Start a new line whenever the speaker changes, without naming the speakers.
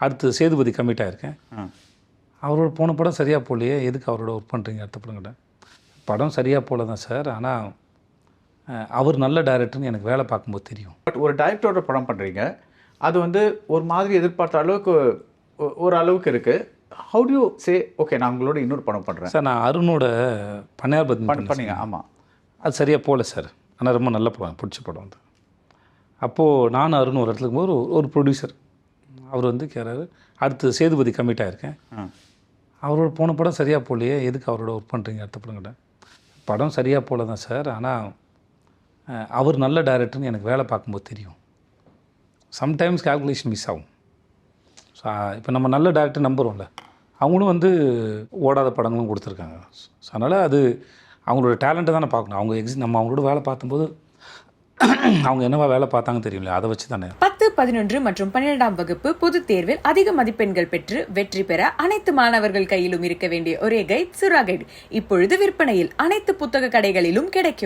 அடுத்து சேதுபதி கமிட் ஆயிருக்கேன்.
ஆ.
அவரோட போன படம் சரியாக போகலையே. எதுக்கு அவரோட ஒர்க் பண்ணுறீங்க அடுத்த படம் கிட்ட படம் சரியாக போகல தான் சார் ஆனால் அவர் நல்ல டைரக்டர்னு எனக்கு வேலை பார்க்கும்போது தெரியும்.
பட் ஒரு டைரக்டரோட படம் பண்ணுறீங்க அது வந்து ஒரு மாதிரி எதிர்பார்த்த அளவுக்கு ஒரு அளவுக்கு இருக்குது ஹவு டு சே ஓகே நான் உங்களோட இன்னொரு படம் பண்ணுறேன்
சார் நான் அருணோட பன்னியார் பத்மி
பண்ண பண்ணீங்க ஆமாம்
அது சரியாக போகல சார் ஆனால் ரொம்ப நல்ல படம் பிடிச்ச படம் வந்து அப்போது நானும் அருண் ஒரு இடத்துல ஒரு ஒரு ப்ரொடியூசர் அவர் வந்து கேட்குறாரு அடுத்து சேதுபதி கமிட் ஆயிருக்கேன்.
ஆ.
அவரோட போன படம் சரியாக போகலையே எதுக்கு அவரோட ஒர்க் பண்ணுறீங்க அடுத்த படம் கிட்ட படம் சரியாக போகல தான் சார் ஆனால் அவர் நல்ல டைரக்டர்னு எனக்கு வேலை பார்க்கும்போது தெரியும். சம்டைம்ஸ் கால்குலேஷன் மிஸ் ஆகும். ஸோ இப்போ நம்ம நல்ல டேரக்டர் நம்புகிறோம்ல அவங்களும் வந்து ஓடாத படங்களும் கொடுத்துருக்காங்க. ஸோ அதனால் அது அவங்களோட டேலண்ட்டை தானே பார்க்கணும். அவங்க எக்ஸி நம்ம அவங்களோட வேலை பார்க்கும்போது அவங்க என்னவா வேலை பார்த்தாங்க தெரியும்ல அதை வச்சு தானே
பதினொன்று மற்றும் பன்னிரெண்டாம் வகுப்பு பொதுத் தேர்வில் அதிக மதிப்பெண்கள் பெற்று வெற்றி பெற அனைத்து மாணவர்கள் கையிலும் இருக்க வேண்டிய ஒரே கைட் சுறா கைட் இப்பொழுது விற்பனையில் அனைத்து புத்தக கடைகளிலும் கிடைக்கும்.